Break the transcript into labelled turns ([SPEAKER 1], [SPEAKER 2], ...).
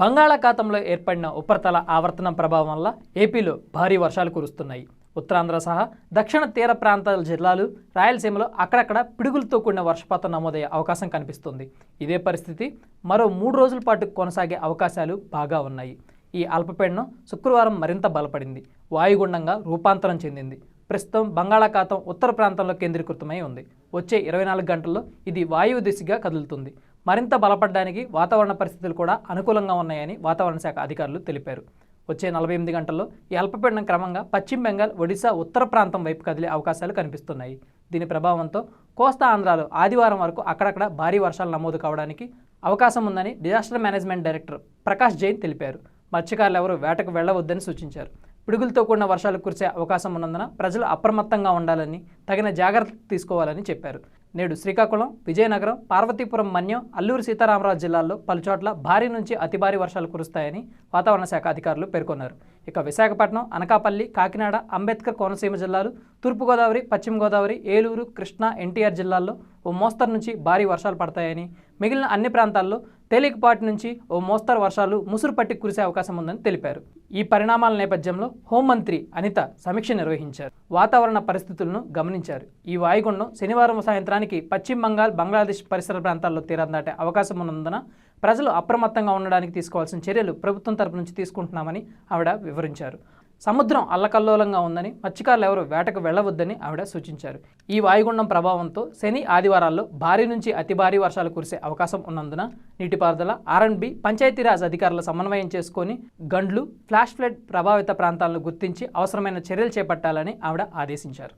[SPEAKER 1] బంగాళాఖాతంలో ఏర్పడిన ఉపరితల ఆవర్తనం ప్రభావం వల్ల ఏపీలో భారీ వర్షాలు కురుస్తున్నాయి. ఉత్తరాంధ్ర సహా దక్షిణ తీర ప్రాంతాల జిల్లాలు రాయలసీమలో అక్కడక్కడ పిడుగులతో కూడిన వర్షపాతం నమోదయ్యే అవకాశం కనిపిస్తుంది. ఇదే పరిస్థితి మరో మూడు రోజుల పాటు కొనసాగే అవకాశాలు బాగా ఉన్నాయి. ఈ అల్పపీడనం శుక్రవారం మరింత బలపడింది. వాయుగుండంగా రూపాంతరం చెందింది. ప్రస్తుతం బంగాళాఖాతం ఉత్తర ప్రాంతంలో కేంద్రీకృతమై ఉంది. వచ్చే ఇరవై నాలుగు గంటల్లో ఇది వాయువు దిశగా కదులుతుంది. మరింత బలపడడానికి వాతావరణ పరిస్థితులు కూడా అనుకూలంగా ఉన్నాయని వాతావరణ శాఖ అధికారులు తెలిపారు. వచ్చే నలభై ఎనిమిది గంటల్లో ఈ అల్పపీడనం క్రమంగా పశ్చిమ బెంగాల్ ఒడిశా ఉత్తర ప్రాంతం వైపు కదిలే అవకాశాలు కనిపిస్తున్నాయి. దీని ప్రభావంతో కోస్తా ఆంధ్రాలో ఆదివారం వరకు అక్కడక్కడ భారీ వర్షాలు నమోదు కావడానికి అవకాశం ఉందని disaster management director Prakash Jain తెలిపారు. మత్స్యకారులు ఎవరూ వేటకు వెళ్ళవద్దని సూచించారు. పిడుగులతో కూడిన వర్షాలు కురిసే అవకాశం ఉన్నందున ప్రజలు అప్రమత్తంగా ఉండాలని తగిన జాగ్రత్తలు తీసుకోవాలని చెప్పారు. నేడు శ్రీకాకుళం విజయనగరం పార్వతీపురం మన్యం అల్లూరు సీతారామరాజు జిల్లాల్లో పలుచోట్ల భారీ నుంచి అతి భారీ వర్షాలు కురుస్తాయని వాతావరణ శాఖ అధికారులు పేర్కొన్నారు. ఇక విశాఖపట్నం అనకాపల్లి కాకినాడ అంబేద్కర్ కోనసీమ జిల్లాలు తూర్పుగోదావరి పశ్చిమ గోదావరి ఏలూరు కృష్ణా ఎన్టీఆర్ జిల్లాల్లో ఓ మోస్తరు నుంచి భారీ వర్షాలు పడతాయని మిగిలిన అన్ని ప్రాంతాల్లో తేలికపాటి నుంచి ఓ మోస్తరు వర్షాలు ముసురు పట్టి కురిసే అవకాశం ఉందని తెలిపారు. ఈ పరిణామాల నేపథ్యంలో హోంమంత్రి అనిత సమీక్ష నిర్వహించారు. వాతావరణ పరిస్థితులను గమనించారు. ఈ వాయుగుండం శనివారం సాయంత్రానికి పశ్చిమ బంగాల్ బంగ్లాదేశ్ పరిసర ప్రాంతాల్లో తీరం దాటే అవకాశం ఉన్నందున ప్రజలు అప్రమత్తంగా ఉండడానికి తీసుకోవాల్సిన చర్యలు ప్రభుత్వం తరపు నుంచి తీసుకుంటున్నామని ఆవిడ వివరించారు. సముద్రం అల్లకల్లోలంగా ఉందని మత్స్యకారులు ఎవరు వేటకు వెళ్ళవద్దని ఆవిడ సూచించారు. ఈ వాయుగుండం ప్రభావంతో శని ఆదివారాల్లో భారీ నుంచి అతి భారీ వర్షాలు కురిసే అవకాశం ఉన్నందున నీటిపారుదల ఆర్ఎండ్బి పంచాయతీరాజ్ అధికారుల సమన్వయం చేసుకొని గండ్లు ఫ్లాష్ ఫ్లడ్ ప్రభావిత ప్రాంతాలను గుర్తించి అవసరమైన చర్యలు చేపట్టాలని ఆవిడ ఆదేశించారు.